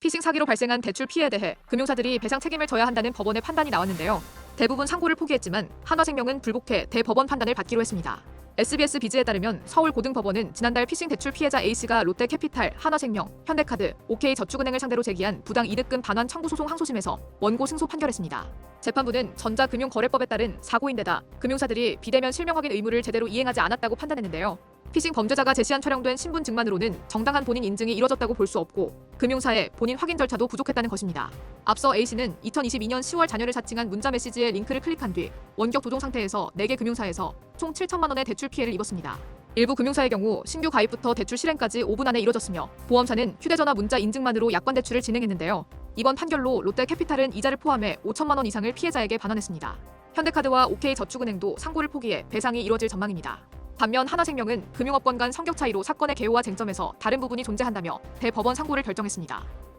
피싱 사기로 발생한 대출 피해에 대해 금융사들이 배상 책임을 져야 한다는 법원의 판단이 나왔는데요. 대부분 상고를 포기했지만 한화생명은 불복해 대법원 판단을 받기로 했습니다. SBS 비즈에 따르면 서울고등법원은 지난달 피싱 대출 피해자 A씨가 롯데캐피탈, 한화생명, 현대카드, OK저축은행을 상대로 제기한 부당 이득금 반환 청구 소송 항소심에서 원고 승소 판결했습니다. 재판부는 전자금융거래법에 따른 사고인데다 금융사들이 비대면 실명 확인 의무를 제대로 이행하지 않았다고 판단했는데요. 피싱 범죄자가 제시한 촬영된 신분 증만으로는 정당한 본인 인증이 이뤄졌다고 볼 수 없고 금융사의 본인 확인 절차도 부족했다는 것입니다. 앞서 A씨는 2022년 10월 자녀를 사칭한 문자 메시지에 링크를 클릭한 뒤 원격 조종 상태에서 4개 금융사에서 총 7천만 원의 대출 피해를 입었습니다. 일부 금융사의 경우 신규 가입부터 대출 실행까지 5분 안에 이뤄졌으며 보험사는 휴대전화 문자 인증만으로 약관 대출을 진행했는데요. 이번 판결로 롯데캐피탈은 이자를 포함해 5천만 원 이상을 피해자에게 반환했습니다. 현대카드와 OK저축은행도 상고를 포기해 배상이 이뤄질 전망입니다. 반면 하나생명은 금융업권 간 성격 차이로 사건의 개요와 쟁점에서 다른 부분이 존재한다며 대법원 상고를 결정했습니다.